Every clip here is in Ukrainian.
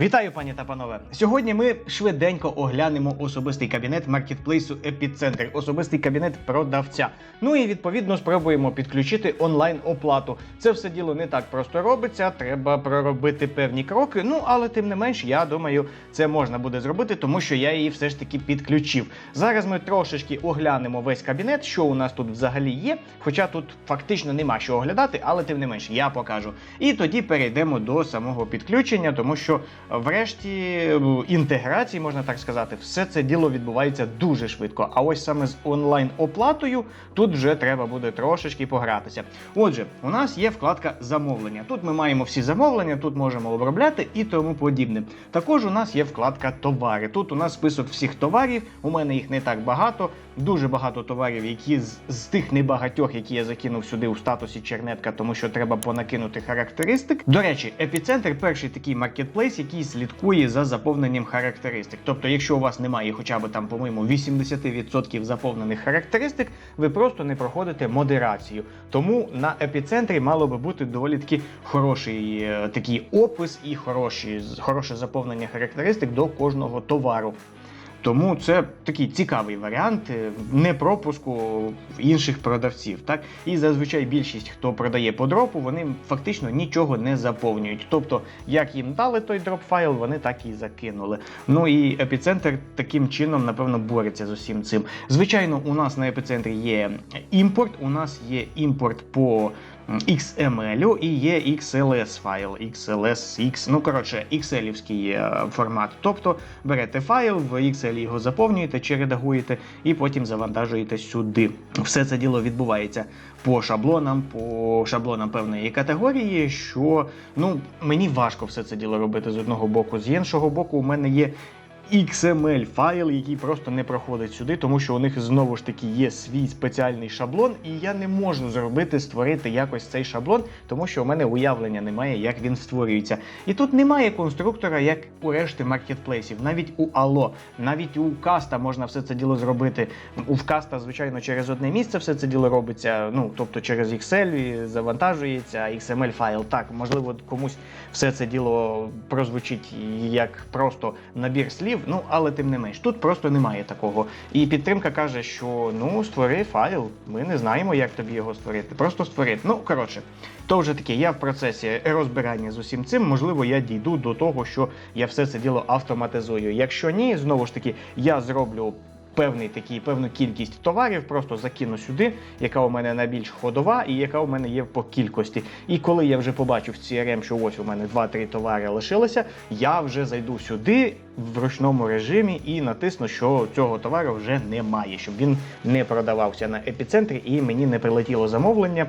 Вітаю, пані та панове. Сьогодні ми швиденько оглянемо особистий кабінет маркетплейсу Епіцентр, особистий кабінет продавця. Ну і відповідно спробуємо підключити онлайн оплату. Це все діло не так просто робиться. Треба проробити певні кроки. Ну але тим не менш, я думаю, це можна буде зробити, тому що я її все ж таки підключив. Зараз ми трошечки оглянемо весь кабінет, що у нас тут взагалі є. Хоча тут фактично нема що оглядати, але тим не менш я покажу. І тоді перейдемо до самого підключення, тому що врешті інтеграції, можна так сказати, все це діло відбувається дуже швидко. А ось саме з онлайн оплатою тут вже треба буде трошечки погратися. Отже, у нас є вкладка замовлення. Тут ми маємо всі замовлення, тут можемо обробляти і тому подібне. Також у нас є вкладка товари. Тут у нас список всіх товарів. У мене їх не так багато. Дуже багато товарів, які з, з тих небагатьох, які я закинув сюди у статусі чернетка, тому що треба понакинути характеристик. До речі, епіцентр перший такий маркетплейс, який слідкує за заповненням характеристик. Тобто, якщо у вас немає хоча б там, по-моєму, 80% заповнених характеристик, ви просто не проходите модерацію. Тому на епіцентрі мало би бути доволі таки хороший е, такий опис і хороші, хороше заповнення характеристик до кожного товару. Тому це такий цікавий варіант е, не пропуску інших продавців. Так і зазвичай більшість, хто продає по дропу, вони фактично нічого не заповнюють. Тобто, як їм дали той дроп файл, вони так і закинули. Ну і епіцентр таким чином, напевно, бореться з усім цим. Звичайно, у нас на епіцентрі є імпорт. У нас є імпорт по XML і є XLS файл, XLSX, ну коротше, XL-івський е, формат. Тобто берете файл, в Excel його заповнюєте чи редагуєте, і потім завантажуєте сюди. Все це діло відбувається по шаблонам, по шаблонам певної категорії, що ну мені важко все це діло робити з одного боку, з іншого боку, у мене є. XML файл, який просто не проходить сюди, тому що у них знову ж таки є свій спеціальний шаблон, і я не можу зробити, створити якось цей шаблон, тому що у мене уявлення немає, як він створюється. І тут немає конструктора, як у решти маркетплейсів, навіть у Allo, навіть у Каста можна все це діло зробити. У Вкаста, звичайно, через одне місце все це діло робиться. Ну тобто через Excel завантажується XML файл. Так, можливо, комусь все це діло прозвучить як просто набір слів. Ну але тим не менш, тут просто немає такого. І підтримка каже, що ну створи файл, ми не знаємо, як тобі його створити. Просто створи. Ну коротше, то вже таке. Я в процесі розбирання з усім цим. Можливо, я дійду до того, що я все це діло автоматизую. Якщо ні, знову ж таки, я зроблю. Певний такий, певну кількість товарів просто закину сюди, яка у мене найбільш ходова і яка у мене є по кількості. І коли я вже побачу в CRM, що ось у мене 2-3 товари лишилося, я вже зайду сюди в ручному режимі і натисну, що цього товару вже немає, щоб він не продавався на епіцентрі і мені не прилетіло замовлення.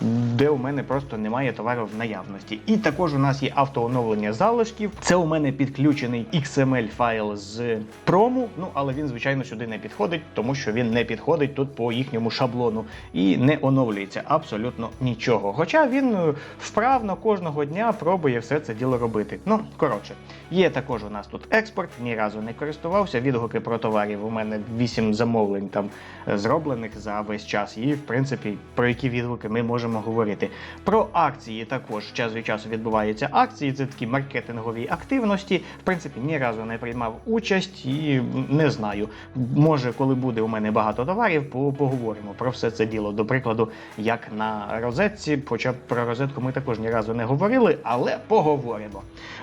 Де у мене просто немає товару в наявності. І також у нас є автооновлення залишків. Це у мене підключений XML файл з прому. Ну але він, звичайно, сюди не підходить, тому що він не підходить тут по їхньому шаблону і не оновлюється абсолютно нічого. Хоча він е, вправно кожного дня пробує все це діло робити. Ну коротше, є також у нас тут експорт. Ні разу не користувався. Відгуки про товарів. У мене 8 замовлень там е, зроблених за весь час. І в принципі про які відгуки ми можемо говорити. Про акції також час від часу відбуваються акції. Це такі маркетингові активності. В принципі, ні разу не приймав участь і не знаю. Може, коли буде у мене багато товарів, поговоримо про все це діло. До прикладу, як на розетці, хоча про розетку ми також ні разу не говорили, але поговоримо.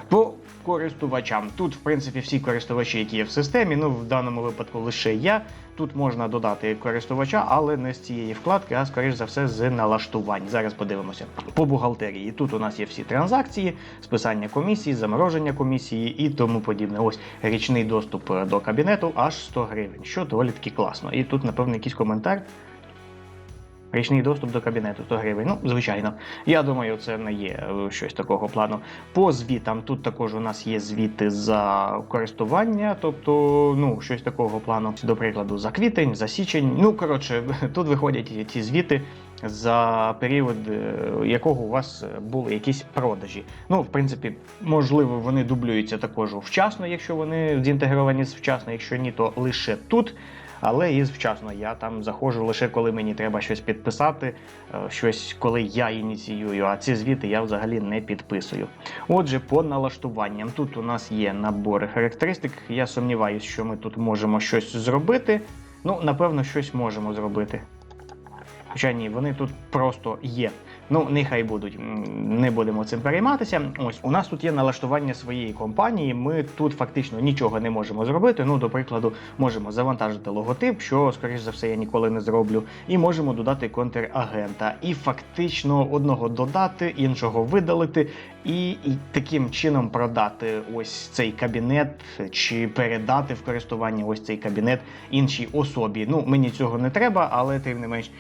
По користувачам. Тут, в принципі, всі користувачі, які є в системі, ну в даному випадку лише я. Тут можна додати користувача, але не з цієї вкладки, а скоріш за все з налаштувань. Зараз подивимося. По бухгалтерії. Тут у нас є всі транзакції, списання комісії, замороження комісії і тому подібне. Ось річний доступ до кабінету аж 100 гривень, що доволі таки класно. І тут, напевно, якийсь коментар. Річний доступ до кабінету 100 гривень. Ну, звичайно. Я думаю, це не є е, щось такого плану. По звітам тут також у нас є звіти за користування, тобто, ну, щось такого плану. До прикладу, за квітень, за січень. Ну, коротше, тут виходять ті звіти. За період е, якого у вас були якісь продажі. Ну, в принципі, можливо, вони дублюються також вчасно, якщо вони зінтегровані вчасно, якщо ні, то лише тут. Але і вчасно. Я там заходжу лише коли мені треба щось підписати, е, щось коли я ініціюю. А ці звіти я взагалі не підписую. Отже, по налаштуванням тут у нас є набори характеристик. Я сумніваюся, що ми тут можемо щось зробити. Ну, напевно, щось можемо зробити. Хоча ні, вони тут просто є. Ну, нехай будуть. Не будемо цим перейматися. Ось у нас тут є налаштування своєї компанії. Ми тут фактично нічого не можемо зробити. Ну, до прикладу, можемо завантажити логотип, що, скоріш за все, я ніколи не зроблю. І можемо додати контрагента. І фактично одного додати, іншого видалити, і, і таким чином продати ось цей кабінет чи передати в користування ось цей кабінет іншій особі. Ну, мені цього не треба, але тим не менш,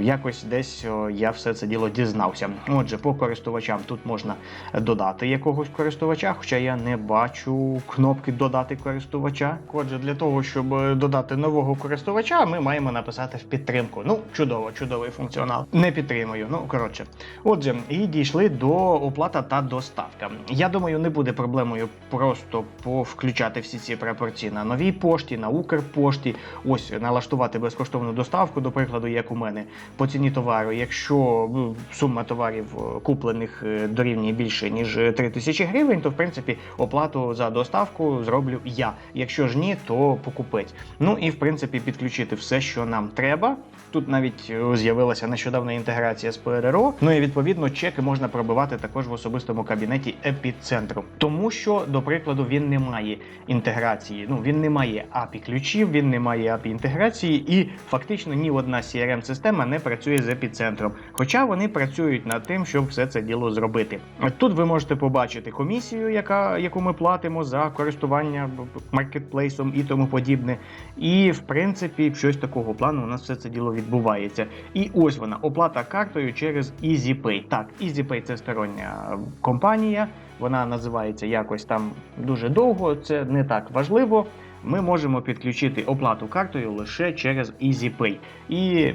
якось десь я все це діло дізнався. Отже, по користувачам тут можна додати якогось користувача, хоча я не бачу кнопки додати користувача. Отже, для того, щоб е, додати нового користувача, ми маємо написати в підтримку. Ну, чудово, чудовий функціонал. Не підтримую. Ну коротше. Отже, і дійшли до оплата та доставка. Я думаю, не буде проблемою просто повключати всі ці прапорці на новій пошті, на Укрпошті. Ось налаштувати безкоштовну доставку, до прикладу, як у мене по ціні товару. Якщо ну, сума товарів е, куплених е, дорівнює більше ніж 3 тисячі гривень, то в принципі оплату за доставку зроблю я. Якщо ж ні, то покупець. Ну і в принципі підключити все, що нам треба. Тут навіть е, з'явилася нещодавна інтеграція з ПРРО. Ну і відповідно чеки можна пробивати також в особистому кабінеті епіцентру, тому що, до прикладу, він не має інтеграції. Ну він не має API ключів, він не має API інтеграції, і фактично ні одна crm система не працює з епіцентром. Хоча вони працюють над тим, щоб все це діло зробити. Тут ви можете побачити комісію, яка яку ми платимо за користування маркетплейсом і тому подібне. І в принципі, щось такого плану у нас все це діло відбувається. І ось вона оплата картою через EasyPay. Так, EasyPay це стороння компанія. Вона називається якось там дуже довго. Це не так важливо. Ми можемо підключити оплату картою лише через EasyPay. І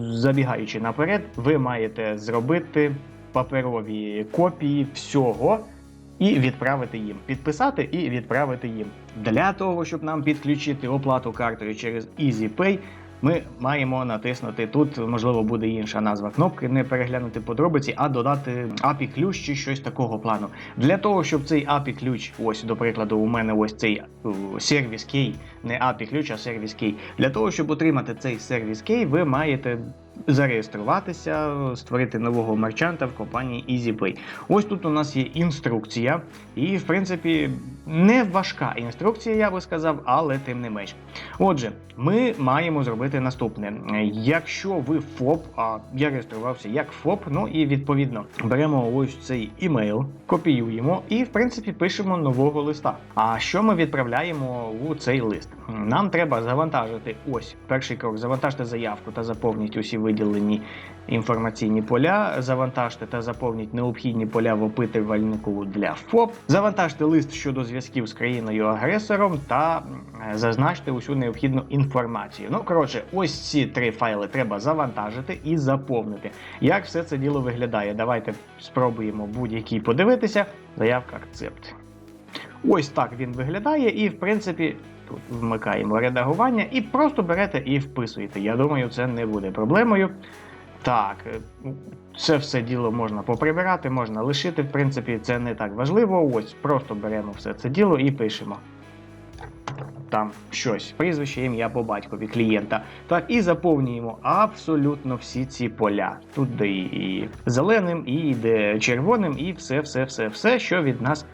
забігаючи наперед, ви маєте зробити паперові копії всього. І відправити їм, підписати і відправити їм. Для того, щоб нам підключити оплату картою через EasyPay, ми маємо натиснути тут, можливо, буде інша назва кнопки, не переглянути подробиці, а додати API ключ чи щось такого плану. Для того, щоб цей API ключ, ось до прикладу, у мене ось цей сервіс кей, не API ключ, а сервіс кей. Для того, щоб отримати цей сервіс кей, ви маєте зареєструватися, створити нового мерчанта в компанії EasyPay. Ось тут у нас є інструкція, і в принципі не важка інструкція, я би сказав, але тим не менш. Отже, ми маємо зробити наступне: якщо ви ФОП, а я реєструвався як ФОП, ну і відповідно беремо ось цей імейл, копіюємо і в принципі пишемо нового листа. А що ми відправляємо у цей лист? Нам треба завантажити ось перший крок: завантажте заявку та заповніть усі виділені інформаційні поля, завантажте та заповніть необхідні поля в опитувальнику для ФОП, завантажте лист щодо зв'язків з країною-агресором та зазначте усю необхідну інформацію. Ну, коротше, ось ці три файли треба завантажити і заповнити. Як все це діло виглядає? Давайте спробуємо будь-який подивитися. Заявка акцепт. Ось так він виглядає, і в принципі. Тут вмикаємо редагування і просто берете і вписуєте. Я думаю, це не буде проблемою. Так, е, це все діло можна поприбирати, можна лишити. В принципі, це не так важливо. Ось просто беремо все це діло і пишемо. Там щось, прізвище, ім'я по батькові клієнта. Так, і заповнюємо абсолютно всі ці поля. Тут де і зеленим, і йде червоним, і все, все, все, все, що від нас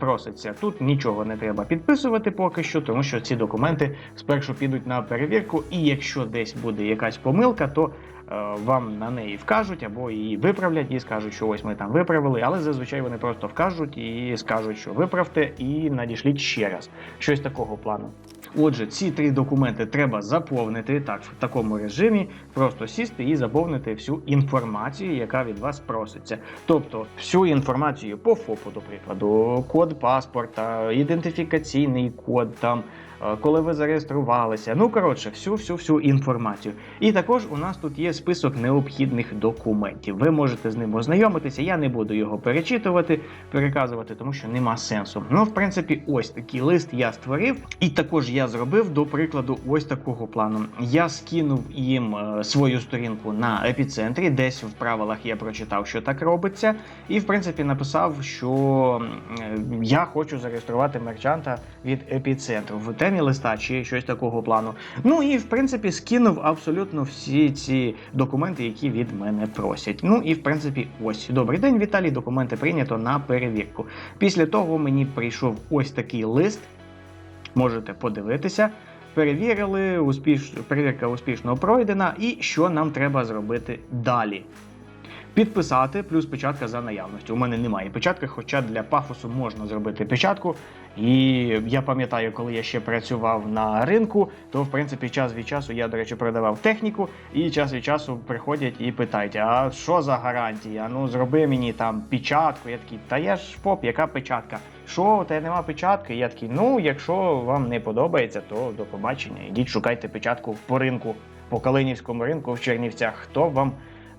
проситься. Тут нічого не треба підписувати поки що, тому що ці документи спершу підуть на перевірку, і якщо десь буде якась помилка, то е, вам на неї вкажуть або її виправлять і скажуть, що ось ми там виправили, але зазвичай вони просто вкажуть і скажуть, що виправте, і надішліть ще раз. Щось такого плану. Отже, ці три документи треба заповнити так в такому режимі, просто сісти і заповнити всю інформацію, яка від вас проситься. Тобто всю інформацію по ФОПу, до прикладу, код паспорта, ідентифікаційний код там. Е, Коли ви зареєструвалися, ну коротше, всю всю всю інформацію. І також у нас тут є список необхідних документів. Ви можете з ним ознайомитися. Я не буду його перечитувати, переказувати, тому що нема сенсу. Ну, в принципі, ось такий лист я створив, і також я зробив до прикладу ось такого плану. Я скинув їм е, свою сторінку на епіцентрі, десь в правилах я прочитав, що так робиться, і в принципі написав, що е, я хочу зареєструвати мерчанта від епіцентру в темі листа чи щось такого плану. Ну і в принципі скинув абсолютно всі ці документи, які від мене просять. Ну і в принципі, ось добрий день, Віталій. Документи прийнято на перевірку. Після того мені прийшов ось такий лист. Можете подивитися. Перевірили, успіш... перевірка успішно пройдена, і що нам треба зробити далі. Підписати плюс печатка за наявністю. У мене немає печатки, хоча для пафосу можна зробити печатку. І я пам'ятаю, коли я ще працював на ринку, то в принципі час від часу я, до речі, продавав техніку, і час від часу приходять і питають: а що за гарантія? Ну зроби мені там печатку. Я такий, та я ж поп, яка печатка? Що, тебе нема печатки? Я такий, ну якщо вам не подобається, то до побачення. Ідіть шукайте печатку по ринку, по Калинівському ринку в Чернівцях. Хто вам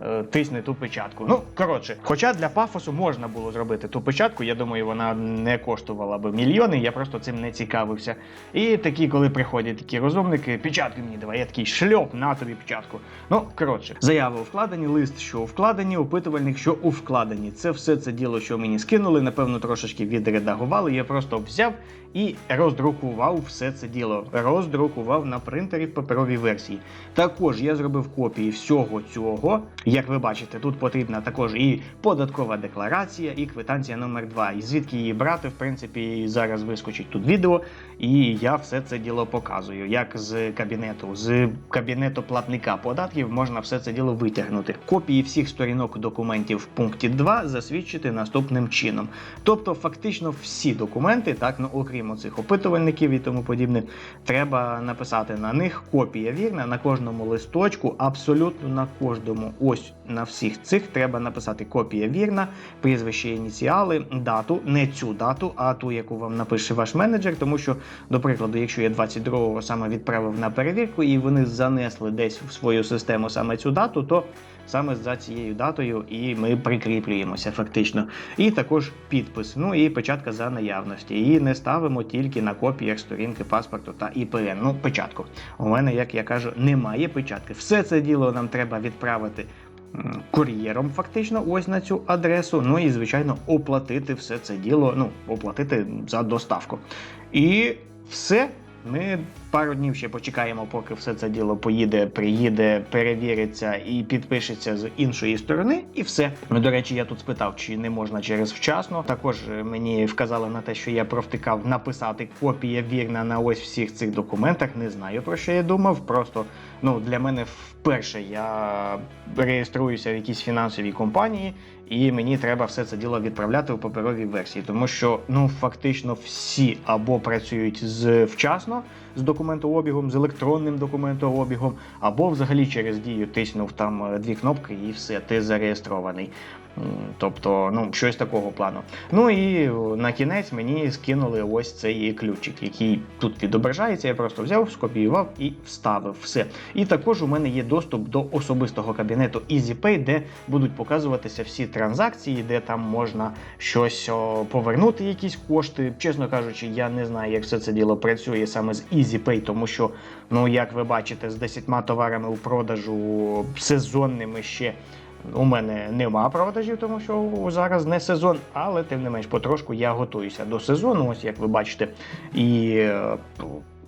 е, тисне ту печатку. Ну, коротше, хоча для пафосу можна було зробити ту печатку, я думаю, вона не коштувала би мільйони, я просто цим не цікавився. І такі, коли приходять такі розумники, печатки мені давай, я такий шльоп, на тобі печатку. Ну, коротше, заяви у вкладені, лист, що у вкладені, опитувальник, що у вкладені. Це все це діло, що мені скинули, напевно, трошечки відредагували. Я просто взяв і роздрукував все це діло. Роздрукував на принтері в паперовій версії. Також я зробив копії всього цього. Як ви бачите, тут потрібна також і податкова декларація, і квитанція номер 2 І звідки її брати, в принципі, зараз вискочить тут відео, і я все це діло показую. Як з кабінету, з кабінету платника податків можна все це діло витягнути. Копії всіх сторінок документів в пункті 2 засвідчити наступним чином. Тобто, фактично, всі документи, так ну окрім оцих опитувальників і тому подібне, треба написати на них копія вірна на кожному листочку, абсолютно на кожному. Ось на всіх цих треба написати копія вірна, прізвище, ініціали, дату, не цю дату, а ту, яку вам напише ваш менеджер. Тому що, до прикладу, якщо я 22-го саме відправив на перевірку і вони занесли десь в свою систему саме цю дату, то саме за цією датою і ми прикріплюємося фактично. І також підпис, ну і печатка за наявності. І не ставимо тільки на копіях сторінки паспорту та ІПН. Ну, печатку. У мене, як я кажу, немає печатки. Все це діло нам треба відправити. Кур'єром, фактично, ось на цю адресу. Ну і, звичайно, оплатити все це діло, ну, оплатити за доставку. І все. Ми пару днів ще почекаємо, поки все це діло поїде, приїде, перевіриться і підпишеться з іншої сторони, і все. Ну, До речі, я тут спитав, чи не можна через вчасно. Також мені вказали на те, що я провтикав написати копія вірна на ось всіх цих документах. Не знаю про що я думав. Просто ну для мене вперше я реєструюся в якійсь фінансовій компанії. І мені треба все це діло відправляти у паперовій версії, тому що ну фактично всі або працюють з вчасно з документообігом, з електронним документообігом, або взагалі через дію тиснув там е, дві кнопки і все, ти зареєстрований. Тобто, ну щось такого плану. Ну і на кінець мені скинули ось цей ключик, який тут відображається. Я просто взяв, скопіював і вставив все. І також у мене є доступ до особистого кабінету EasyPay, де будуть показуватися всі транзакції, де там можна щось повернути, якісь кошти. Чесно кажучи, я не знаю, як все це діло працює саме з EasyPay, тому що, ну як ви бачите, з 10 товарами у продажу сезонними ще. У мене нема продажів, тому що зараз не сезон, але тим не менш потрошку я готуюся до сезону. Ось як ви бачите, і е,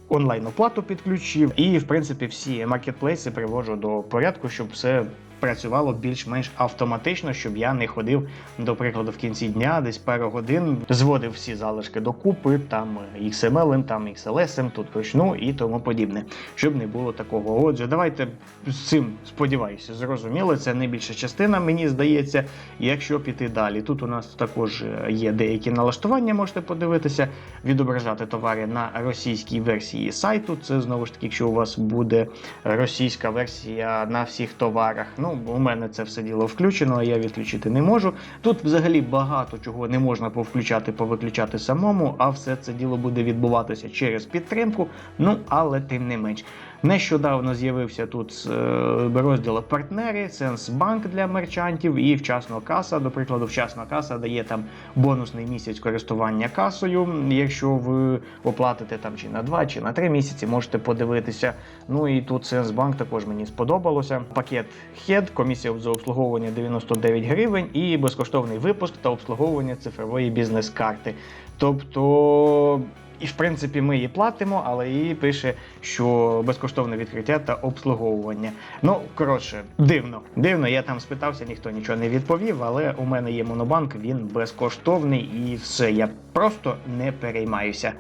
онлайн оплату підключив. І в принципі всі маркетплейси приводжу до порядку, щоб все працювало більш-менш автоматично, щоб я не ходив, до прикладу, в кінці дня, десь пару годин, зводив всі залишки докупи, там XML, там XLS, тут вручну і тому подібне, щоб не було такого. Отже, давайте з цим сподіваюся, зрозуміло. Це найбільша частина, мені здається. Якщо піти далі, тут у нас також є деякі налаштування, можете подивитися, відображати товари на російській версії сайту. Це знову ж таки, якщо у вас буде російська версія на всіх товарах. Ну, у мене це все діло включено, а я відключити не можу. Тут взагалі багато чого не можна повключати, повиключати самому, а все це діло буде відбуватися через підтримку. Ну, але тим не менш. Нещодавно з'явився тут е, розділ партнери, Сенсбанк для мерчантів і вчасно каса. До прикладу, вчасна каса дає там бонусний місяць користування касою. Якщо ви оплатите там чи на 2, чи на 3 місяці, можете подивитися. Ну і тут Сенсбанк також мені сподобалося. Пакет HEAD, комісія за обслуговування 99 гривень і безкоштовний випуск та обслуговування цифрової бізнес-карти. Тобто. І в принципі ми її платимо, але її пише, що безкоштовне відкриття та обслуговування. Ну коротше, дивно. Дивно, я там спитався, ніхто нічого не відповів, але у мене є монобанк, він безкоштовний і все. Я просто не переймаюся.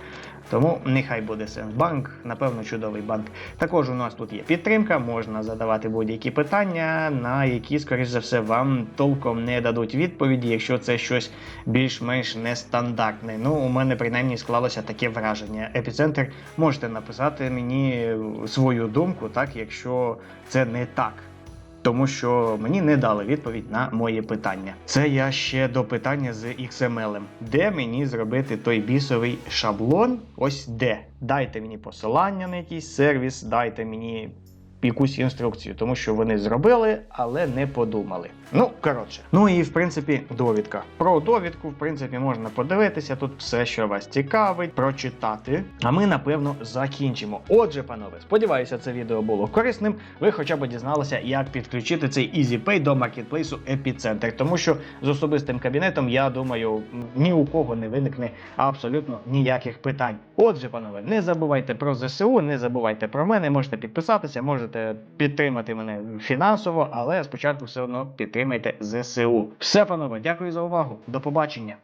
Тому нехай буде Сенсбанк, напевно, чудовий банк. Також у нас тут є підтримка, можна задавати будь-які питання, на які, скоріш за все, вам толком не дадуть відповіді, якщо це щось більш-менш нестандартне. Ну, у мене принаймні склалося таке враження. Епіцентр можете написати мені свою думку, так, якщо це не так. Тому що мені не дали відповідь на моє питання. Це я ще до питання з XML. Де мені зробити той бісовий шаблон? Ось де. Дайте мені посилання на якийсь сервіс, дайте мені якусь інструкцію, тому що вони зробили, але не подумали. Ну, коротше. Ну і в принципі, довідка. Про довідку, в принципі, можна подивитися. Тут все, що вас цікавить, прочитати. А ми, напевно, закінчимо. Отже, панове, сподіваюся, це відео було корисним. Ви хоча б дізналися, як підключити цей EasyPay до маркетплейсу Epicenter. Тому що з особистим кабінетом, я думаю, ні у кого не виникне абсолютно ніяких питань. Отже, панове, не забувайте про ЗСУ, не забувайте про мене. Можете підписатися, можете підтримати мене фінансово, але спочатку все одно підтримайте ЗСУ. Все, панове, дякую за увагу. До побачення.